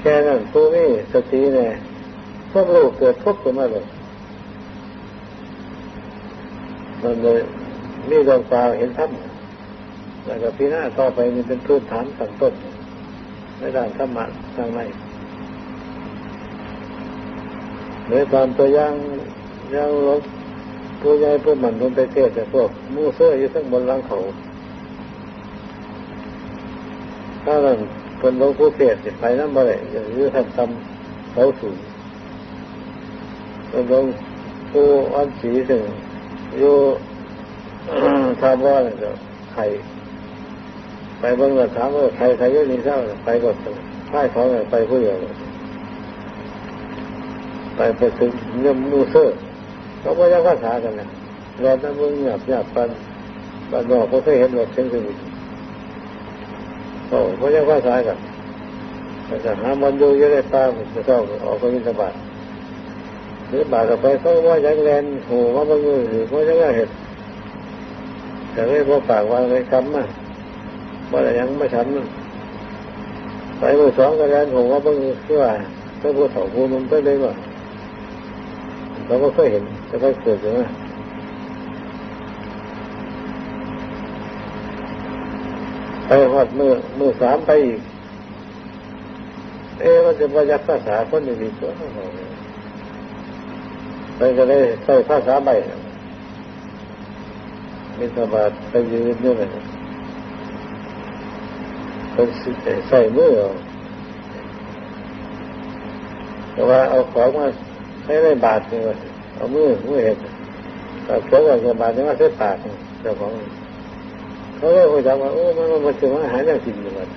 แค่นั้นผู้มีสติเนี่ยพวกลูกเกิดพบขึ้นมาเลยมันเลยมีดวงตาเห็นธรรมแล้วก็พี่หน้าต่อไปมันเป็นพื้นฐานตั้งต้นในด้านธรรมะทางในในตามตัวย่างย่างรถผู้ใหญ่ผู้มันคนไปเทศแต่พวกมู่เสื้ออยู่ทั้งบนหลังเขาถ้าเรา คนลงผู้เทศไปนั่นบ่ได้อย่างนี้ท่านทำเขาสูงคนลงผู้อันสีถึงอยู่ทำว่าเนี่ยใครไปเบิ่งแล้วถามว่าใครใครเยอะนี่เท่าไปกดค่ายของไปผู้เดียวไปไปถึงเงื่อมูเซอร์เขาก็ยังภาษากันนะรอแต่มึงหยาบหยาบปันปันนอกเขาเคยเห็นหมดเช่นกัน โอ้เขายังภาษากันแต่จะหามันดูยอะได้ตามจะต้องออกไปยินสบายหรือบาดไปเขาว่ายังแลนหูว่าบางมือหรือว่ายังเห็ดแต่ไม่พอปากว่าอะไรคำมาว่าอะไรยังไม่ฉันไปมือสองก็แลนหูว่าบางมือคือว่าถ้าผู้เฒ่าผู้นุ่มก็เลยว่าเราก็เคยเห็นจะไปเกิดใช่ไหม ไปหอดมือมือสามไปอีก เอ๊ะมันจะมายักภาษาคนอื่นดีกว่าไปก็ได้ใส่ภาษาใบมิสบาทไปยืนนี่เลยเป็นใส่มือแต่ว่าเอาของมาให้ได้บาทนี่ว่าเอามือมือเห็ดแต่เขียวกับบาทนี่ว่าใช้ปากเจ้าของ เขาเลยคุยถามว่าโอ้มันมันจะมาหาอย่างจริงอยู่มัน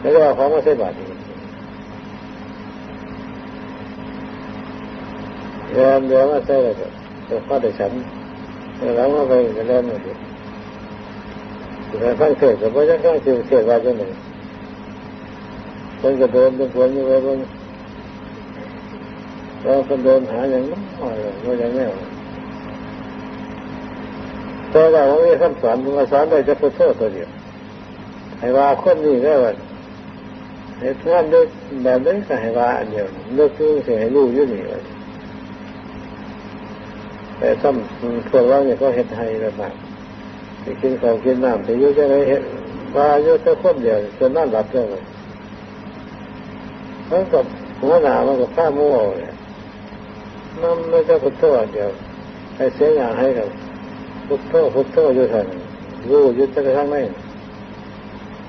แล้วก็เอาของมาใช้บาทนี่เรียนเรียนว่าใช่เลยแต่ข้อได้ฉันแล้วมาไปเรียนมาดิแต่ฟังเทศแต่พอจะฟังเทศเทศว่าจะไหนคนกระโดดเป็นคนอยู่ว่าเป็นเราคนโดนหาอย่างนั้นว่าอย่างนี้ แต่ว่าผมมีคำสอนมาสอนได้จะพุทโธตัวเดียวให้ว่าคนนี้ได้ว่าให้ท่านด้วยแบบนี้ก็ให้ว่าอันเดียวนึกถึงเสียให้รู้อยู่นี่ว่าแต่ซ้ำพวกเราเนี่ยก็เห็นไทยแบบนั้นไปกินของกินน้ำไปยุ่จะไรเห็นว่ายุ่จะคนเดียวจนนั่นหลับเลยทั้งกับหัวหนามันกับข้ามั่วเลยน้ำไม่ใช่พุทโธเดียวให้เสียอย่างให้กับ พุทโธพุทโธอยู่ท่างรู้ยึดจะกระทั่งไม่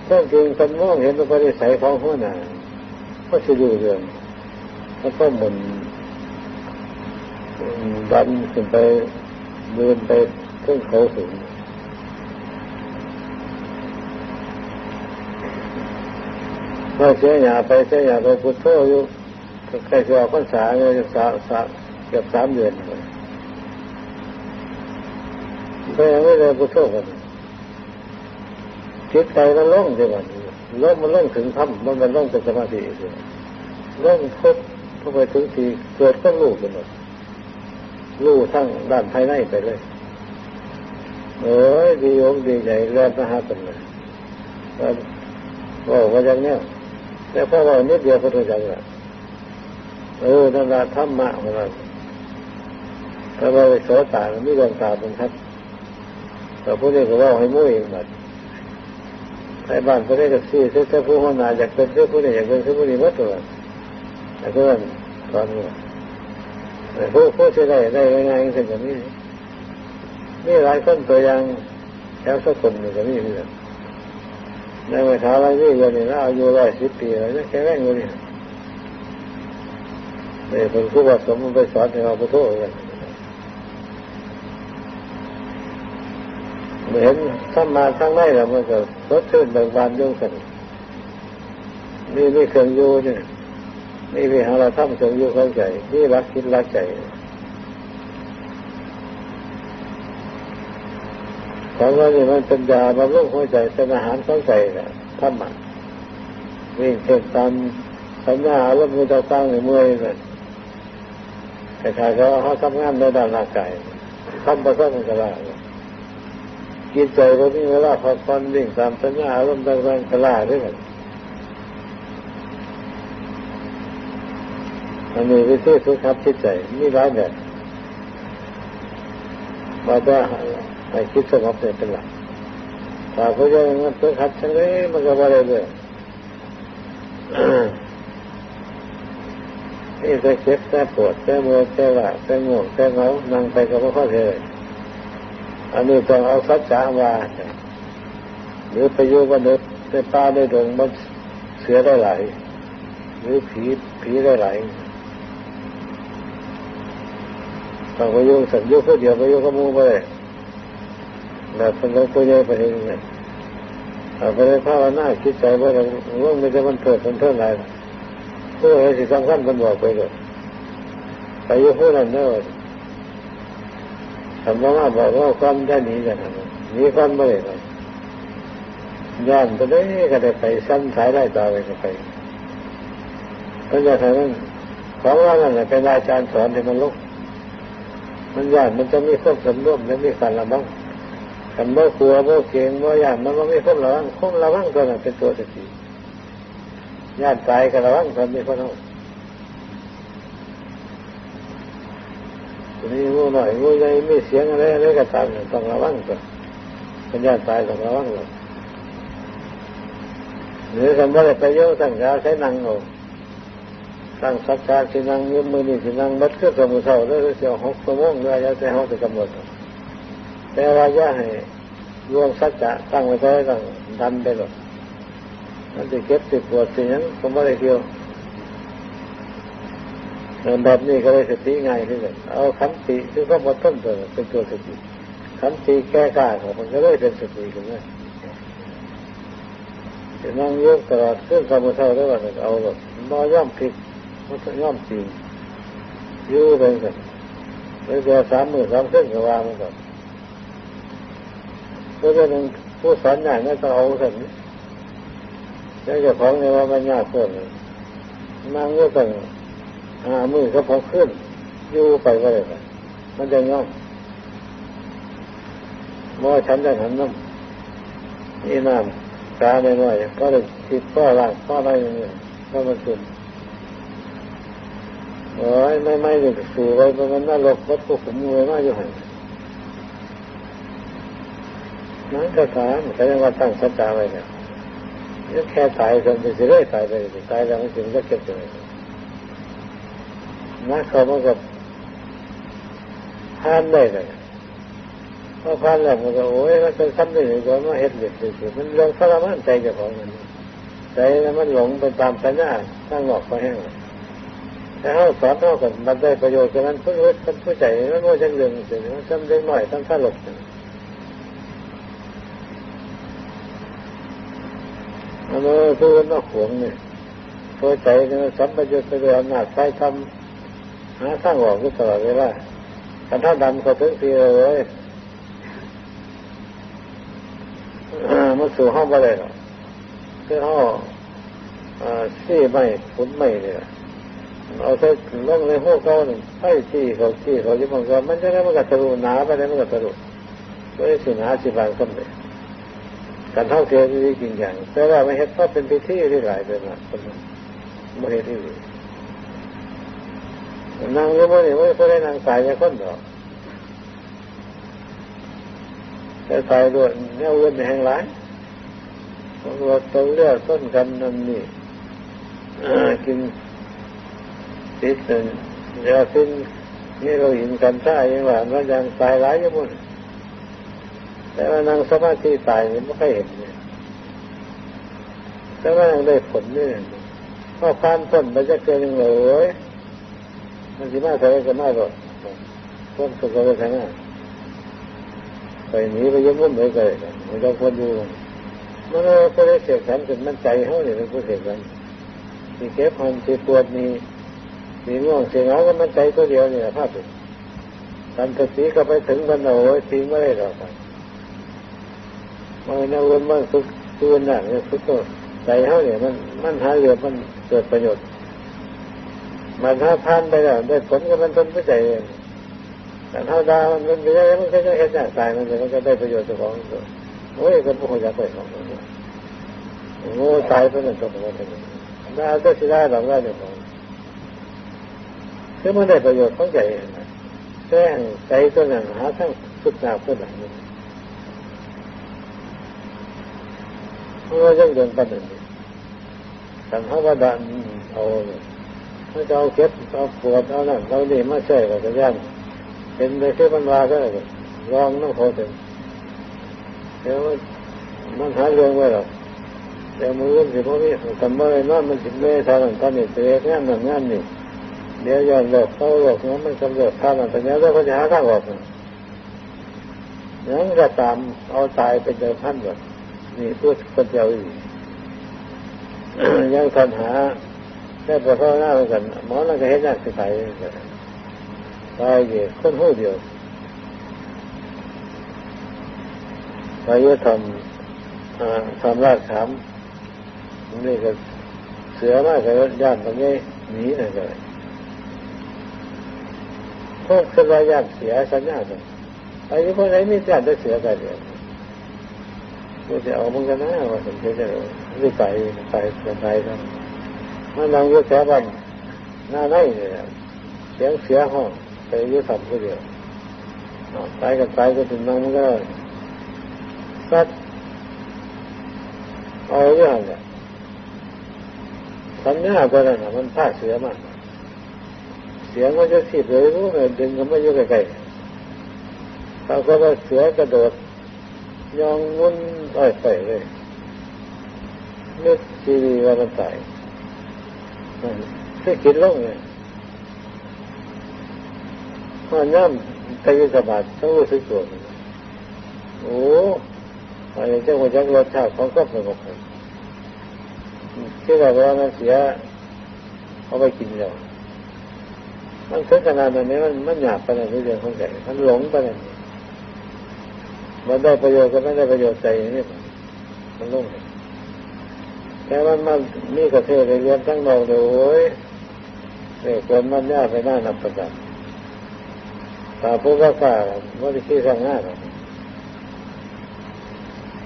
เรื่องจริงคนมองเห็นตัวปฏิสัยของหัวหน้าก็จะดูเรื่องแล้วก็หมุนดันขึ้นไปเดินไปขึ้นเขาสูงเมื่อเสียหยาไปเสียหยาไปพุทโธอยู่ใครจะออกพรรษาเนี่ยสาสาเกือบสามเดือนเล ยก็ยังไม่ได้พุทโธกันจิตใจมันล่องใช่ไหมล่องมันล่องถึงธรรมมันมันล่องเป็นสมาธิใช่ไหมล่องพบเข้าไปถึงทีเกิดก็รู้กันหมดรู้ทั้งด้านภายในไปเลยเอ้ยดีอกดีใจแรงนะฮะกันเลยว่าว่าอย่างเนี้ยแต่พอว่านิดเดียวก็ถึงจังละเออนั่นละธรรมะของเราถ้าว่าโสตาไม่ดวงตาเป็นทัด แต่พวกนี้ก็ว่าให้มุ่ยเองหมดไอ้บ้านพวกนี้ก็ซี่เจ้าผู้หัวหนาอยากเป็นเจ้าผู้นี้อยากเป็นเจ้าผู้นี้มัดตัวแต่ก็ตอนนี้ผู้ผู้ใช้ได้ได้ง่ายๆถึงแบบนี้นี่หลายคนตัวอย่างแถวสักคนหนึ่งก็มีเหมือนในเวลาอะไรนี่อย่างนี้นะอายุร้อยสิบปีอะไรนี่แค่แรงเลยนี่เป็นผู้ว่าสมไปสอนให้เราพุทโธกัน เห็นถ้ามาทั้งในแล้วมันก็รสชื่นเบิกบานยุ่งกันนี่นี่เครื่องยูเนี่ยนี่วิหารธรรมเครื่องยูเข้าใจนี่รักคิดรักใจของเราเนี่ยมันเป็นยาบำรุงหัวใจเป็นอาหารของใจนะธรรมะนี่เช่นตามสัญญาแล้วมือจะตั้งในมือเลยแต่ใครเขาเขาทำงานในด้านร่างกายทำประสบมันก็ได้ กินใจเราที่เวลาพักผ่อนวิ่งตามสัญญาอารมณ์ต่างๆกระลาด้วยกันอันนี้วิธีสุขับจิตใจมีหลายแบบมาว่าให้คิดสงบเนี่ยเป็นหลักถ้าเขาจะมันสุขับชังเลยมันก็ว่าเลยนี่จะเจ็บแต่ปวดแต่เมื่อยแต่ว่าแต่ง่วงแต่เหงานั่งไปกับพ่ค่อยเลย อันนี้ต้องเอาสัจจะว่าหรือไปอยู่กับนึกในป่าในดงมันเสือได้หลายหรือผีผีได้หลายต้องไปอยู่สัญญูผู้เดียวไปอยู่กับมูไปเลยแบบเป็นหลวงปู่ใหญ่ไปเองเนี่ยเอาไปเลยภาวนาคิดใจว่าเราว่าไม่จะมันเกิดมันเท่าไหร่เพื่อให้สิ่งสำคัญมันบอกไปเลยไปอยู่ผู้นั้นเนอะทำว่าบอกว่าความได้นีกันหนีความไม่ได้เลยย่านไปได้ก็ได้ไปซ้ำสายได้ต่อไปก็ไปก็จะทำนั้นของว่านั่นเป็นอาจารย์สอนให้มันลุกมันย่านมันจะมีควบสมร่วมและมีการระวังกันเมื่อกลัวเมื่อเก่งเมื่อย่านมันก็ไม่ควบระวังควบระวังตัวนั้นเป็นตัวสติย่านตายก็ระวังคนมีคนเอา นี้งูหน่อยงูใหญ่มีเสียงอะไรอะไรก็ตามต้องระวังตัวเป็นยานตายต้องระวังเลยหรือคำว่าอะไรไปโยสั่งกาใช้นังเอาตั้งสักการสินังยืมมือนี่สินังบัดเครื่องสมุทรเท่าแล้วเสียหกสมงด้วยยาใช้ห้องจะกำหนดแต่ว่าย่าให้รวมสัจจะตั้งไว้ได้ตั้งดันไปหรอกมันจะเก็บสิบปวดสินั้นก็ไม่ได้เกี่ยว แบบนี้ก็เลยสติง่ายที่สุดเอาขันติคือก็หมดต้นตัวเป็นตัวสติขันติแก้กล้าของมันก็เลยเป็นสติขึ้นมาจะนั่งยกตลอดเครื่องสมุทรเท่าได้ว่าเอาหรอกมอย่อมผิดมันย่อมจริงยู่ไปกันแล้วเดี๋ยวสามหมื่นสามเส้นก็วางมันก่อนก็จะเป็นผู้สอนอย่างนี้ต้องเอาสันแล้วจะของในว่ามันยากคนนั่งยก็ต้อง หามือก็พอขึ้นอยู่ไปก็เลยมันจะย่อมเมื่อฉันได้หันน้ำนี่น้ำตาในน้อยก็เลยติดข้อล่างข้ออะไรอย่างเงี้ยก็มันขึ้นโอ้ยไม่ไม่เลยสู่ไปมันน่าหลบวัดพวกผมมวยมากอยู่หันนั่นก็ถามแต่ยังว่าตั้งสัจจะไว้เนี่ยแค่ตายคนจะเรื่อยตายไปตายแล้วมันถึงจะเก็บเลย นักเขามันก็ห้ามได้เลยพอพันแล้วมันก็โอ้ยมันเป็นซ้ำได้เลยก็มาเห็ดเด็ดเลยมันเรื่องสารมันใจเจ้าของมันใจมันหลงไปตามสัญญาตั้งหลอกไปแห้งแต่เขาสอนเขากันมันได้ประโยชน์จากนั้นผู้รู้ผู้ใจมันว่าจังเรื่องเสียมันจำเรื่องหน่อยทั้งสลบมันผู้คนนอกหวงเนี่ยตัวใจเนี่ยสัมปยุตไปด้วยอำนาจใช้ทำ หาสร้างออกตลอดเวลาคันถ้าดำเขาถึงทีเลยมันสู่ห้องไปเลยหรอกคือห้องซี่ไม่ฝุนไม่เนี่ยเอาใส่ลงในหัวเขาหนึ่งไอ้ที่เขาที่เขาที่มันก็มันจะได้มันก็ทะลุหนาไปได้มันก็ทะลุก็ได้สิหนาสิบางคนเลยการเท่องเทียวที่จริงอย่างแต่ว่าไม่เห็นว่าเป็นพิธีที่หลายเป็นนะคนไม่เห็นที่ นางรู้ไมเนี่ยไม่ได้นางตายยังคนหรอกแต่ตายด้วยเนี่ยเว้นแห่งร้ายเราต้นเลือดต้นกันนั่นนี่กินติดนึ่งยาสิ้นนี่เราเห็นกันใช่ยังว่ามันยังตายร้ายยังมุ่นแต่ว่านางสมาธิตายนี่ไม่ค่อยเห็นเนี่ยแต่ว่านางได้ผลนี่พอผ่านต้นไปจะเกินยังเลย มันสิมาใส่กันมาหรอกต้นสุกไปทางนั้นไปหนีไปยังมุ่นไปเลยมันจะควรดูมันก็ได้เสียขันจนมันใจเขาเนี่ยเป็นผู้เสียขันที่เก็บความที่ปวดนี่สีง่วงสีเหงาก็มันใจตัวเดียวเนี่ยภาพเป็นทำสติก็ไปถึงมันโอ้ยทิ้งไม่ได้หรอกมันน่าวนมันสุดตัวหนักเนี่ยสุดตัวใจเขาเนี่ยมันมันหาเรือมันเกิดประโยชน์ มันถ้าพานไปแล้วได้ผลก็มันทนไม่ใจเองแต่ถ้าดามันมันไปได้มันก็จะเห็นหน้าตายมันจะมันก็ได้ประโยชน์จากของตัวโอ้ยก็พวกอยากไปของตัวโง่ตายไปนั่นตัวมันดาก็สิได้หลังได้เนี่ยของคือมันได้ประโยชน์ของใจนะแค่ใจตัวนั้นหาทั้งสุดหนาเพื่อหลังนี้เพราะว่ายังเดินปันนึ่งสังฆวดันเอา ถ้าจะเอาเก็บเอาปวดเอานั่นเอานี่มาใช่ก็จะย่างเห็นเลยที่มันวาก็ลยลองน้องโคตรเดี๋ยวมันหาเรื่องไว้หรอกเดี๋ยวมือสิพวกนี้ทำอะไรนั่นมันสิเมื่อทางตอนนี้เสียงานนั่นงานนี่เดี๋ยวย้อนหลบเข้าหลบนั้นมันกำหนดทางนั้นแต่เนี้ยแล้วก็จะหาทางออกยังจะตามเอาตายเป็นเดิมพันแบบนี่พูดคนเดียวอีกยังทันหา ได้ประเขาหน้าเหมือนกันหมอนั่นก็เห็นหน้าสิตายตายเยอะคนหูเดียวไปยุทำทำราชขามนี่ก็เสือมากเลยย่านตรงนี้หนีเลยก็พวกสบายญาติเสียสัญญาเลยไอ้พวกไหนมีญาติได้เสียไปเดียกูจะเอามึงกันนะว่าสมเด็จจะไม่ไปไปไปไปกัน มันนั่งอยู่แถวบ้านหน้าในเนี่ยเสียงเสียห้องไปยุ่ทำก็เดียวไปกันไปก็ถึงนั่งมันก็ซัดเอาอย่างเนี่ยสัญญาไปนั่นมันพลาดเสียมากเสียงมันจะสิบเลยรู้ไหมดึงกันไม่ยุ่ใกล้ๆเขาก็ว่าเสือกระโดดยองมุนอ้อยไปเลยนึกทีดีว่ามันตาย ที่คิดลงเลยพอย่ำตะยิสบาทต้องรู้สึกตัวโอ้อะไรเจ้าคนจักรสชาติของก็สงบเลยที่เราว่ามันเสียเอาไปกินแล้วมันถึงขนาดนี้มันมันหยาบไปในเรื่องของใจมันหลงไปในมันได้ประโยชน์ก็ไม่ได้ประโยชน์ใจนี่มันลุ่ง แต่มันมันมีกระเทยเรียนทั้งนอกเลยโอ้ยเนี่ยคนมันยากไปหน้านับประจันตาผู้ก็กล้าว่าจะขี้สร้างหน้าหรอก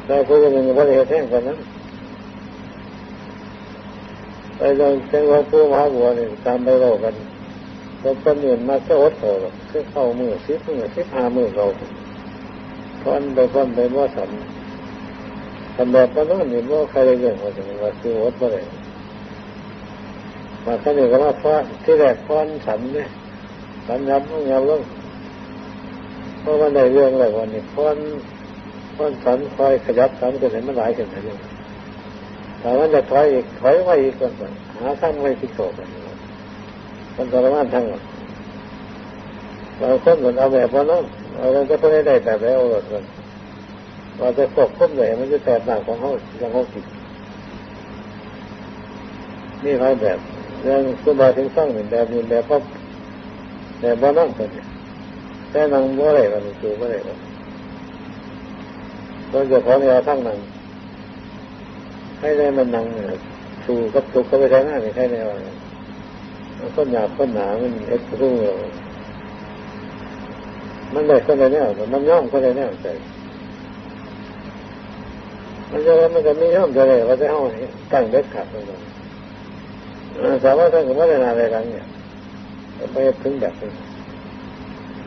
แต่ผู้ก็ยังว่าจะเหตุแท้งกันนั้นไปลองเจ้าว่าผู้มหาบัวนี่ตามไปเล่ากันเราคนอื่นมาก็อดโถคือเข้ามือซิบมือซิบหามือเราพอนไปพอนไปว่าสัน ทำแบบนั้นนี่ว่าใครเรื่องว่าจะว่าคืออดมาเลยมาท่านนี่ก็ว่าพระที่แรกพอนสันเนี่ยสันยับยับลงเพราะมันได้เรื่องอะไรวันนี้พอนพอนสันคอยขยับสันก็เห็นมันหลายขึ้นไปเลยแต่มันจะถอยอีกถอยไว้อีกก่อนหาข้างไม่ติดโตกันมันทรมานทั้งหมดเราคนเหมือนเอาแบบว่าน้องเอาเราจะเพื่อได้แต่แล้วหมดเลย เราจะควบคุมเลยมันจะแต่ต่างของเขาอย่างเขาคิดนี่หลายแบบเรื่องสุบาถึงสร้างหนึ่งแบบนี้แบบว่าแบบว่าน้องตันแต่นั่งเมื่อไรมันคือเมื่อไรมันเราจะขอเนี่ยทั้งนั่งให้ได้มันนั่งสู่กับตุกเข้าไปแทงหน้าไม่ใช่แนวมันก็หยาบก็หนามันเอ็กซ์รูมันได้คนละแนวมันย่อมคนละแนวใจ มันจะมันจะม่ย่อมจะเลยว่าจะเอาตั้งเด็ดขาดตรงนั้นสามารถทำกับว่าได้นานอะไรกันเนี่ยไปถึงแบบนี้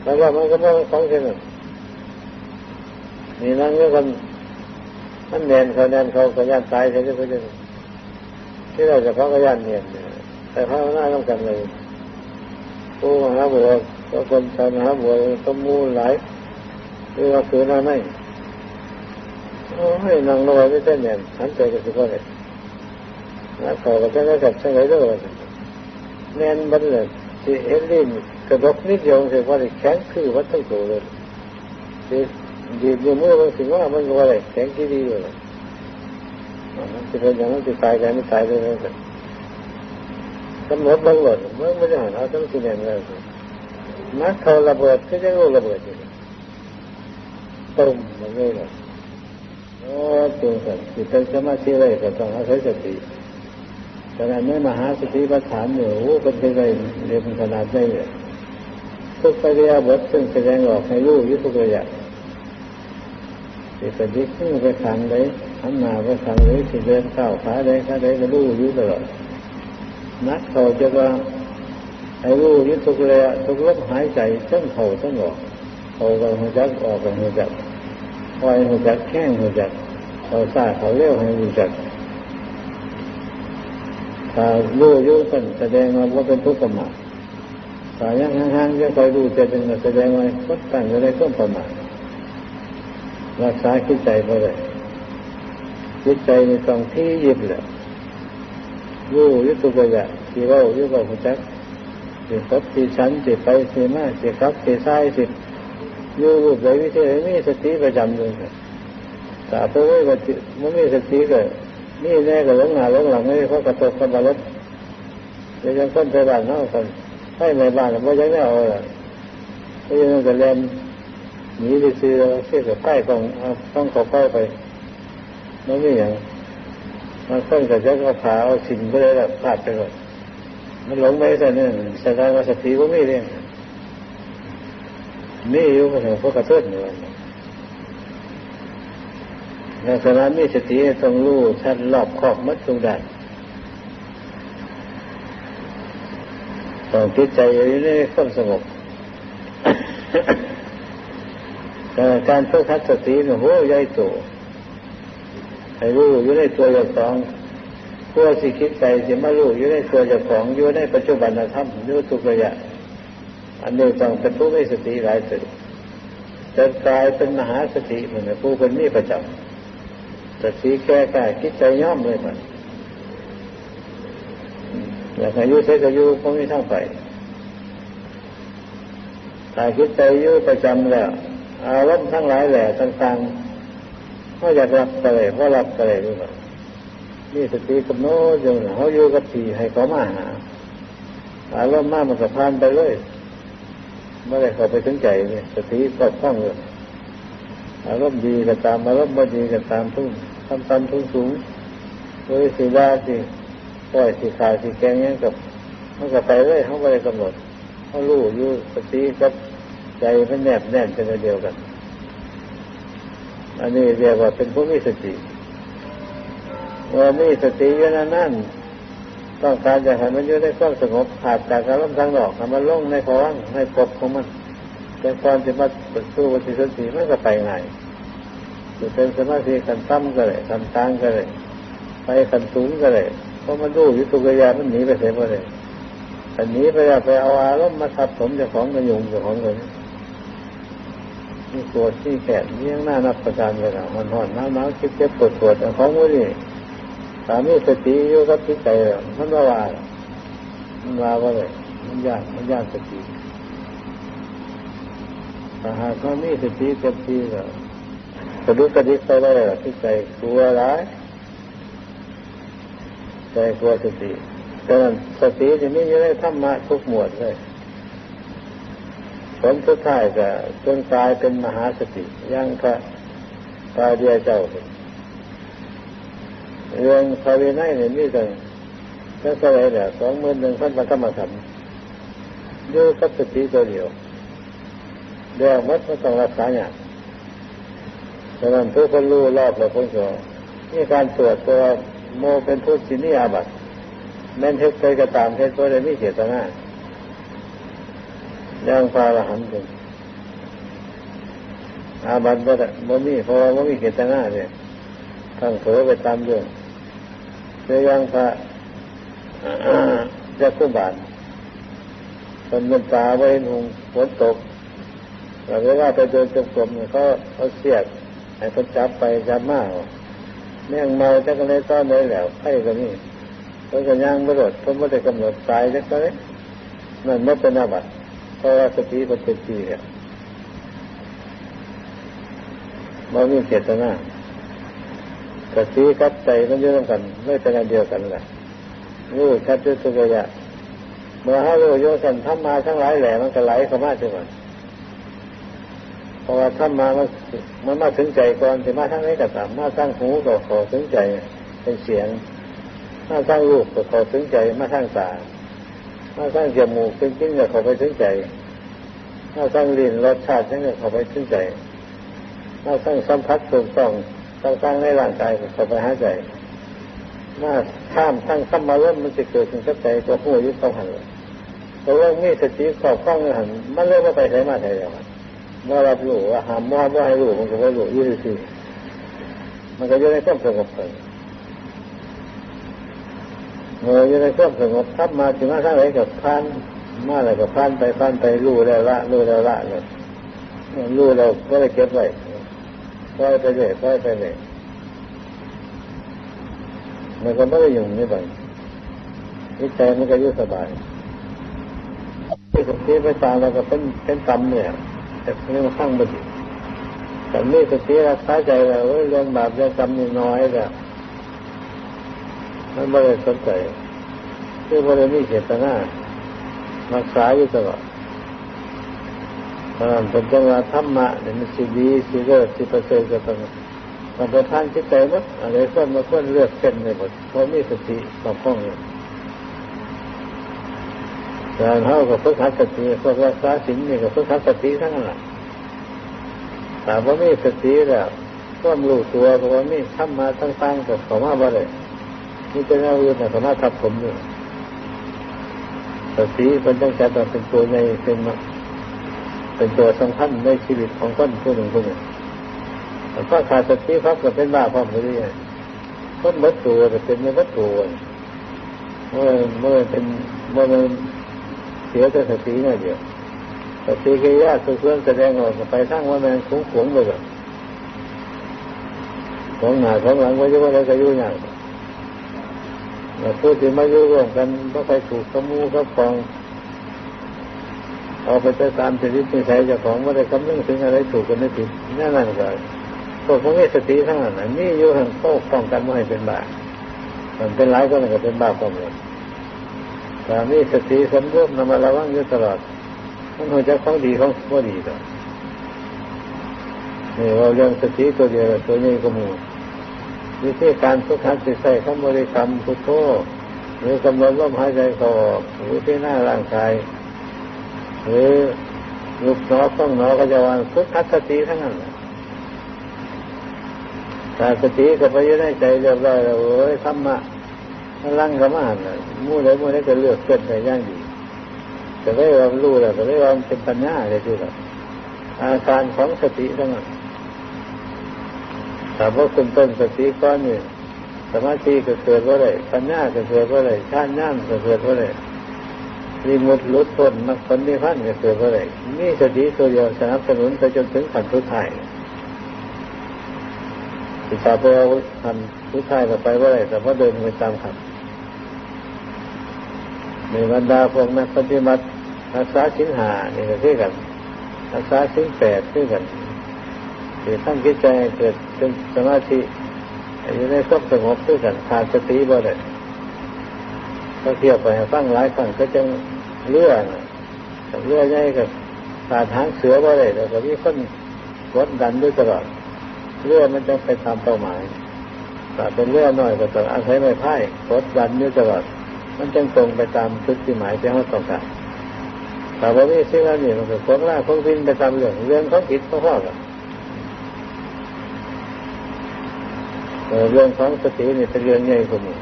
แล้วว่ามันก็ไม่ฟังเช่นนั้นนี่นั่งก็กันมันแนนเขาแนนเขาก็ย่านตายใช่ไหมเขาจะที่เราจะเขาก็ย่านเนียนแต่พระหน้าต้องกันเลยผู้มหาบัวก็คนชาวมหาบัวก็มูหลายหรือว่าคือหน้าไม่ โอ้ยนั่งลอยไม่ได้นเนี่ยนหันใจก็สุดเลยนักข่าวก็จะได้จับช่นไรด้วยแน่นบันเลยที่เห็นลิ้นกระดกนิดเดียวเสียว่าแข็งคือวัดตั้งตัวเลยที่ดีดมือมันถึงว่ามันก็ว่าอะไรแข็งที่ดีเลยมันจะเป็นอย่างนั้นจะตายกันไม่ตายเลยนะกำหนดบางหลอดเมื่อไม่ได้หันเอาต้องสิเนเลยนักเขาระเบิดก็จะรู้ระเบิดอยู่ตุ่มมันไม่เลย โอ้ตัวสัตว์จิตใจสมาธิไรก็ต้องอาศัยสติขนาดนี้มหาสติปัฏฐานเนี่ยโอ้เป็นไปได้เรียนขนาดได้เลยทุกปริยาบทซึ่งแสดงออกให้รู้ยุทุกระยะสิปฏิขึ้นไปขังเลยหันหน้าไปขังเลยสิเดินเข้าขาได้ขาได้ก็รู้ยู่ตลอดนักเขาจะว่าให้รู้ยึดทุกเลยะทุกลมหายใจทั้งเข่าทั้งออกเขากับหัวจักออกกับหัวจัก คอยหัวจักแข้งหัวจักเขาซาเขาเลี้ยวให้หัวจักถ้ารู้ยุ่กันแสดงว่าเป็นทุกข์ประมาทถ้ายังห่างๆจะคอยรู้จะเป็นแสดงว่าก็ตั้งอะไรก็ประมาทรักษาคิดใจไปเลยคิดใจในตรงที่ยิบแหละรู้ยุตุกะยะที่ว่ายุกับหัวจักสิครบสิชั้นสิไปสิมาสิครับสิซ้ายสิ อยู่รูปใดวิธีใดมีสติประจำเลยแต่พอไม่ปฏิไม่มีสติก็นี่แน่ก็หลงหาหลงหลังไม่เพรากระตกกันมาลบเลยยังต้นไปบ้านเนาะคนให้ในบ้านไม่ยังไม่เอาละก็ยังจะเล่นหนีไปซื้อเชื่อกับใกล้ต้องต้องขอใกล้ไปไม่มีอย่างมันต้นกับจะก็ผาเอาสิ่งไปเลยแบบพลาดไปก่อนมันหลงไปแต่เนี่ยแสดงว่าสติก็ไม่เรียน นี่อยู่ก็ถึงพวกกระตุ้นอยู่ในสมามีสติต้องรู้ชัดรอบครอบมัดทุกด้านต้องจิตใจอยู่ในความสงบการฝึกหัดสติเนี่ยโหใหญ่โตให้รู้อยู่ในตัวอย่างสองตัวสิคิดใจจะมารู้อยู่ในตัวเจ้าของอยู่ในปัจจุบันธรรมอยู่ทุกระยะ อันนี้ต้องเป็นผู้มีสติหลายสุดจะกลายเป็นมหาสติเหมือนผู้เป็นมีประจำสติแก้กายคิดใจย่อมเลยมันอยากอายุเสกอายุก็ไม่ทั้งไปถ้าคิดใจอยู่ประจำแล้วอารมณ์ทั้งหลายแหล่ต่างๆก็อยากรับอะไรเพราะรับอะไรด้วยนี่สติกับโน้ตยังเขาอยู่กับทีให้เขามาหาอารมณ์มากมันก็ผ่านไปเลย เมื่อไรเขาไปถึงใจเนี่ยสติก็คล่องเลยอารมณ์ดีก็ตามอารมณ์ไม่ดีก็ตามทุ่งทำตามทุ่งสูงโดยสีว่าสิปล่อยสีขาสีแกงเงี้ยกับมันก็ไปเลยเขาไม่ได้กำหนดเขารู้อยู่สติกับใจมันแนบแน่นเป็นเดียวกัน อันนี้เรียกว่าเป็นผู้มีสติเมื่อมีสติอยู่นั่นนั่น ต้องการจะให้มันอยู่ในความสงบขาดจากอารมณ์ทางนอกให้มันล่งในภวังในกบของมันแต่ความจะมาสู้ปฏิสติมันก็ไปง่ายจะเป็นสมาธิกันตั้มก็เลยกันตั้งก็เลยไปกันสูงก็เลยเพราะมันรู้อยู่ตุกยามันหนีไปเสียไปเลยอันนี้ไปไปเอาอารมณ์มาทับสมจ้าของกระยุงจ้าของเลยนี่ปวที่แขนนี่ยังน่านับประการเลยนะมันห่อนน้ำน้ำคิดเจ็บปวดปวดของมือนี่ สามีสติอยู่กับจิตใจมันว่าว่ามันว่าว่าเลยมันยากมันยากสติถ้าหากเขามีสติเต็มที่ก็กระดุกกระดิกไปได้จิตใจกลัวร้ายใจกลัวสติดังนั้นสติจะมีอยู่ในธรรมะทุกหมวดเลยผลสุดท้ายก็จนกลายเป็นมหาสติยังพระตาเดียเจ้าเเรื่องภาวินัยเนี่ยมีแต่ก็สลายแหละสองหมื่นหนึ่งพันพระธรรมขันธ์อยู่กับสติตัวเดียวเดี๋ยวมัดไม่ต้องรักษาอย่างดังนั้นทุกคนรู้รอบแล้วคนสองนี่การตรวจตัวโมเป็นผู้สินีอาบัตแม้นเทศเคยกระตามเทศตัวใดไม่เสียตนาย่างพาละหันเป็นอาบัตบ่ได้บ่มีเพราะว่าบ่มีเจตนาเนี่ยทั้งเผลอไปตามเรื่อง เรื่ยังพระจะกุบาทคนมันตาไว้หงฝนตกแต่เวลาไปเดินจงกรมเขาเขาเสียดให้คนจับไปจับมาแม่งเมาจะกันเลยต้อนเลยแล้วไข้ก็นี่เขาก็ย่างไม่หลดเขาไม่ได้กำหนดตายจะก็เลยนั่นไม่เป็นอาบัติเพราะว่าสติมันเป็นปีเนี่ยมันมีเจตนา สติกับใจมันอยู่ด้วยกันไม่เป็นอันเดียวกันแหละรู้ชัดด้วยสุกยะเมื่อห้ารู้โยสันทำมาทั้งหลายแหล่มันก็ไหลเข้ามาจังหวะเพราะว่าทำมามันมันมาถึงใจก่อนถึงมาทั้งนี้ก็ตามมาสร้างหูก็ขอถึงใจเป็นเสียง มาสร้างรูปก็ขอถึงใจ มาสร้างตามาสร้างจมูกเป็นจริงก็ขอไปถึงใจ มาสร้างลิ้นรสชาตินั่นก็ขอไปถึงใจ มาสร้างสัมผัสถูกต้อง ตั้งๆในร่างกายเข้าไปหายใจมาข้ามทั้งสัมมาลมมันจะเกิดขึ้นกับใจตัวผู้ยึดต้องหันเพราะว่ามีสติครอบคล้องหันมันเริ่มว่าไปใช้มาใช้แล้วเมื่อรับรู้ว่าหามว่าว่าให้รู้มันก็ว่ารู้ยี่สิมันก็อยู่ในความสงบเลยเมื่ออยู่ในความสงบทับมาถึงมาข้างไหนกับพันมาอะไรกับพันไปพันไปรู้แล้วละรู้แล้วละเลยรู้เราก็เลยเก็บไว้ ปล่อยไปเลยปล่อยไปเลยมันก็ไม่ได้ยุ่งนี่ไปนิสัยมันก็ยุ่สบายที่สติไปตามเราก็เป็นเป็นกรรมเนี่ยแต่เรื่องข้างบดีแต่นี่สติรักษาใจเราเรื่องบาปเรื่องกรรมนี่น้อยแล้วมันไม่ได้สนใจคือไม่ได้มีเจตนารักษาอยู่ตลอด เพราะนั้นเป็นจังหวะธรรมะเนี่ยมันสิดีสิเลิศสิประเสริฐก็ต้องต้องประทานจิตใจมั้งอะไรก็มาควรเลือกเส้นในบทเพราะมีสติต่อข้องเนี่การเท่ากับพุทธสติพวกรักษาศีลนี่กับพุทธสติทั้งนั้นแหละแต่ว่ามีสติแล้วก็รู้ตัวก็ว่ามีทำมาตั้งๆกับเขามาบ่ได้นี่เป็นเรื่องแต่สามารถทับผมอยู่สติเป็นต้องใช้เป็นตัวในเป็น เป็นตัวสำคัญในชีวิตของคนผู้หนึ่งผู้หนึ่งถ้าขาดสติครับก็เป็นบ้าพร้อมไปเรื่อยคนวัตถุจะเป็นไม่วัตถุเมื่อเมื่อเป็นเมื่อเสียแต่สตินี่ยเดียวสติกิริยาสุเพื่อนแสดงออกไปทั้งว่ามันคุ้งขวงไปแบบของหน้าของหลังไว้ว่าอะไรก็ยุ่งยากพูดถึงมายุ่งร่วมกันก็ไปถูกขมูขฟอง เอาไปตามชีวิตนิสัยเจ้าของว่ได้คำนึงถึงอะไรถูกกันไม่ผิดนั่นนั่นก็พวกพวกนี้สติทั้งนั้นนี่อยู่ทางโต้ป้องกันไม่ให้เป็นบาปมันเป็นร้ายก็มันก็เป็นบาปก็หมดแต่นี่สติสมบูรณ์นำมาระวังอยู่ตลอดมันหัวใจของดีของบ่ดีต่อนี่เราเรื่องสติตัวเดียวตัวนี้ก็มูวิธีการฝึกหัดจิตใจคำบริกรรมพุทโธหรือกำหนดลมหายใจเข้าออกหรือที่หน้าร่างกาย หรือลุกหนอต้องหนอก็จะวางฝึกหัดสติทั้งนั้นแต่สติก็ไปอยู่ในใจเรียบร้อยแล้วโอ้ยธรรมะมันลังกับมาน่ะมู่ใดมู่ใดก็เลือกเกิดในย่างดีแต่ได้ความรู้แล้วก็ได้ความเป็นปัญญาเลยทีเดียวอาการของสติทั้งนั้นถามว่าคุณต้นสติก้อนนี่สมาธิก็เกิดว่าไรปัญญาก็เกิดว่าไรชาติย่านก็เกิดว่าไร มีมุดลุดต้นมรรคผลนิพพานก็เกิดว่าไรนี่สติตัวเดียวสนับสนุนไปจนถึงขั้นทุทายศึกษาไปเอาทำทุทายก็ไปว่าไรแต่ว่าเดินไปตามขับในบรรดาพวกนักปฏิบัติรักษาชิ้นหานี่ก็คือกันรักษาชิ้นแปดคือกันหรือตั้งคิดใจเกิดเป็นสมาธิอยู่ในความสงบด้วยกันขาดสติบ่ได้ก็เที่ยวไปฟังหลายฟังก็จะ เลื่อนเลื่อนใหญ่กับขาทางเสือบ่ได้แล้วก็มีคนกดดันด้วยตลอดเลื่อนมันจะไปตามเป้าหมายแต่เป็นเลื่อนน้อยก็ต้องอาศัยไม้ไผ่กดดันด้วยตลอด มันจึงตรงไปตามจุดที่หมายที่เขาต้องการแต่ว่ามีสิ่งเหล่านี้มันก็ควงล่าควงพินไปตามเรื่องเรื่องของผิดพ่อๆกันเรื่องของสตินี่เป็นเรื่องใหญ่กว่านี้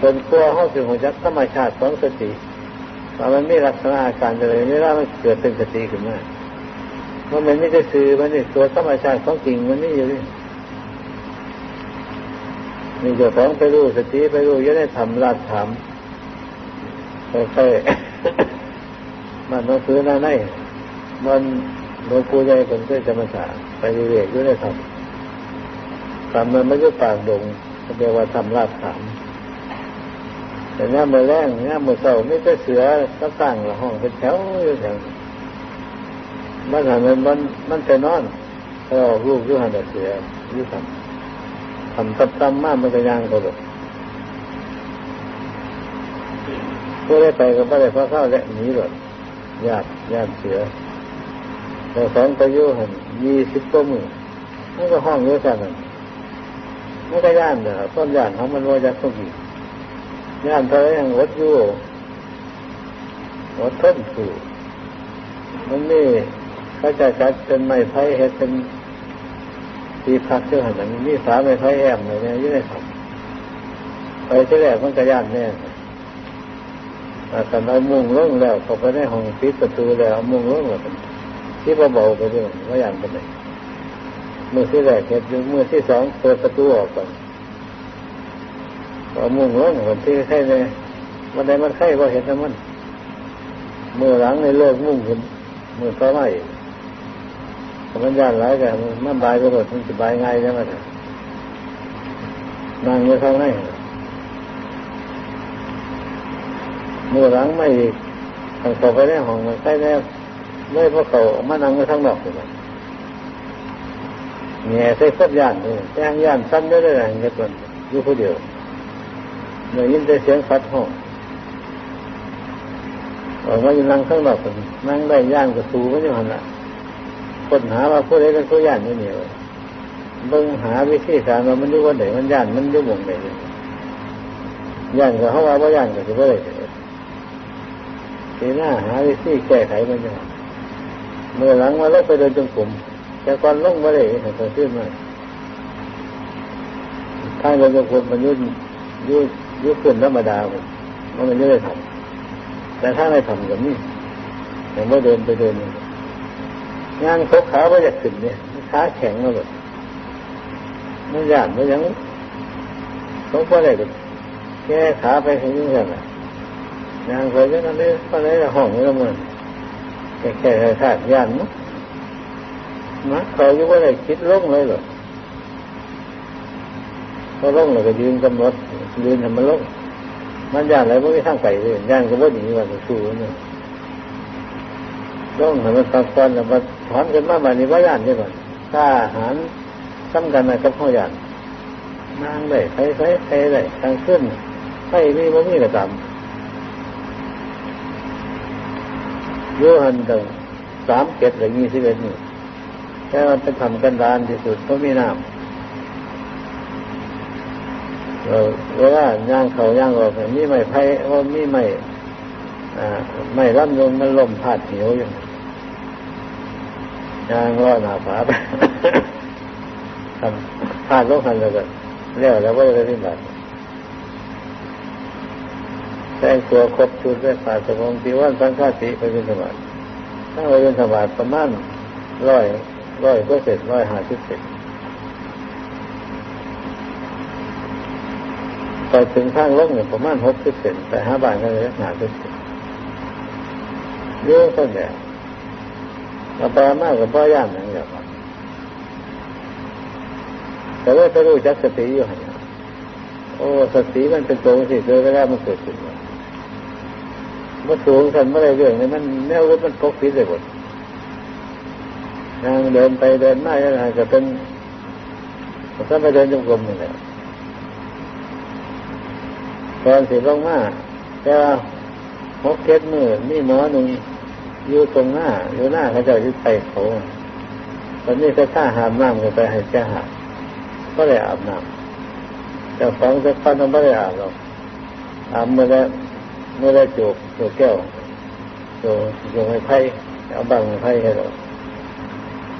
เป็นตัวห้องสึงของจักธรรมชาติของสติ ว่ามันไม่ลักษณะอาการอะไรไม่ว่ามันเกิดเป็นสติขึ้นมาเพราะมันไม่ได้ซื้อมันนี่ตัวธรรมชาติของจริงมันนี่อยู่นี่นี่เจ้าของไปรู้สติไปรู้ยังได้ทำราดถามค่อยๆมันต้องซื้อหน้าในมันหลวงปู่ใหญ่คนเคยจะมาสาไปเรื่อยๆยู่ได้ทำทำมันไม่ใช่ปากดงเรียกว่าทำราดถาม แต่เนี้ยมือแรงเนี้ยมือเสาไม่ใช่เสือก็ตั้งละห้องเป็นแถวอยู่แถวมันหันมันมันมันไปนอนเราออกลูกยุ่หันแต่เสือยุ่ทำทำตับตัมากมันก็ย่างก็เลยผู้ได้ไปก็ไม่ได้พอเข้าและหนีหรอกญาติญาติเสือแต่สองไปยุ่หันยี่สิบตัวมือมันก็ห้องเยอะกันมันก็ย่านเนอต้นย่านของมันว่าจะต้องกี่ ย่านเธอยังวัดยู่วัดทนสู่มันนี่เขาจะจัดเป็นไม้ไผ่เห็ดเป็นทีพักเชื่อหันมันมีฝาไม้ไผ่แอมเลยเนี่ยยี่ได้ทำไปที่แรกมันก็ย่านแน่แต่เอามุงลงแล้วเขาไปในห้องปิดประตูแล้วเอามุงลงแล้วที่เบาๆไปด้วยว่าอย่างเป็นไงมือที่แรกเห็นอยู่มือที่สองเปิดประตูออกก่อน เอามุ่งลงคนที่ใครเลยมันได้มันไข่ว่าเห็นแต่มันเมื่อหลังในโลกมุ่งขึ้นมือต่อมาอีกมันยานหลายกันมันบายก็หมดมันจะบายง่ายใช่ไหมนั่งอยู่ข้างในมือหลังไม่ทางเข้าไปในห้องมันใกล้แล้วไม่พอเขามานั่งอยู่ข้งนอกเลยแง่ใส่ครบย่านเลยแจ้งย่านซ้ำได้เลยเงี้ยตัวอยู่คนเดียว ม่ยินได้เสียงฟัดห้องออกมาอยู่นั่งข้างนอกนั่งได้ย่านกับสูก็ยังหันละคนหาว่าผู้ใดเป็นผู้ย่านนี่เหนียวเบิ่งหาวิธีการว่ามันอยู่วันไหนมันย่านมันอยู่วงไหนย่านก็เขาว่าว่าย่านก็จะไม่ได้ทีหน้าหาวิธีแก้ไขมันยังเมื่อหลังมาลงไปเดินจงกลุ่มแต่ก่อนลงมาเลยเห็นตัวขึ้นมาทาเดินจงกลุ่มมันยุ่ยุ่ ยุ่ขึ้นธรรมดามันมันไม่ได้ทำแต่ถ้าไม่ทำแบบนี้อย่างว่าเดินไปเดินงานเขาขาว่าจะขึ้นเนี่ยขาแข็งมาแบบไม่ยากไม่ยังเขาก็ได้แก้ขาไปให้ยิ่งขึ้นอะงานเคยจะนั่นเลยก็เลยห้องนี้ละมันแค่แค่ขาดยานมั้งนะเขาอยู่ว่าได้คิดลงเลยหรอ เขาลงเลยก็ยืนกำหนดยืนทำมันลงมันย่านอะไรไม่ทางไก่เลยย่านก็ว่าหนีว่าสู้เนี่ยลงให้มันตะกอนแล้วมาถอนกันมาแบบนี้ว่าย่านใช่ไหมถ้าอาหารสำคัญอะไรกับพ่อย่านนางได้ใครใครใครได้ทางขึ้นให้มีบ่มีกระตำยูหันตั้งสามเจ็ดหรือยี่สิบเอ็ดนี่แค่มันเป็นทำกันดานที่สุดเพราะมีน้ำ เวลาย่างเขาย่างออกมีไม่ไผ่ว่ามีไม่ไม่ร่ำลงมันลมพาดเหนียวอยู่ย่างว่าหนาผาไปทำพาดลงหันเลยก็แล้วแล้วว่าจะได้แบบแต่งตัวครบชุดด้วยผ่าสมองตีวันสังฆาติไปเป็นสมาธิถ้าไปเป็นสมาธิประมาณร้อยร้อยก็เสร็จร้อยห้าสิบเสร็จ ไปถึงข้างลงเนี่ยประมาณหกสิบเซนแต่ห้าบาทก็เลยหนาสิบเซนเยอะก็แบบเราไปมากกับพ่อย่านอย่างเงี้ยแต่ว่าจะรู้จักสติอยู่หันโอ้สติมันเป็นตัวสิโดยเวลามันเกิดขึ้นมันสูงสันเมื่อไรเรื่องนี้มันแนวรถมันปกปิดเลยหมดนางเดินไปเดินมาอย่างไรก็เป็นก็ไปเดินจงกรมนี่แหละ ตอนสิลงมาแต่ว่าหกเก็ดมือนี่หมอหนึ่งอยู่ตรงหน้าอยู่หน้าเขาจะยึดไปเขาตอนนี้ถ้าข้าหามน้ำก็ไปให้แกหาก็เลยอาบน้ำแต่ฟังจะฟันไม่ได้อาบหรอกอาบเมื่อไรเมื่อไรจูบจูบแก้วจูบจูบให้ไพ่เอาบังไพ่ให้เรา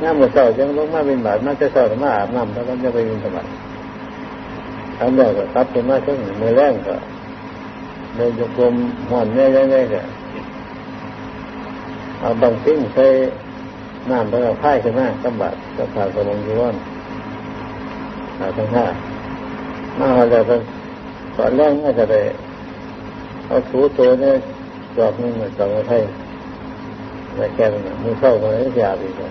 หน้าหมดเศร้ายังลงมาเป็นบาทน่าจะเศร้ามาอาบน้ำแล้วก็จะไปเป็นสมัยทำได้ก็รับเป็นมาช่วงมือแรงก็ เดินจงกรมหอนแน่แน่ก็เอาบางทิ้งใส่น้ำแล้วก็พ่ายขึ้นมาสมบัติก็ผ่านสมองจีวรผ่าทั้งห้ามาแล้วก็ตอนแรกน่าจะได้เอาถูตัวเนี่ยดอกนึงดอกม้ไทยแล้วแกเป็นมือเข้ามาแล้วยาดีกว่า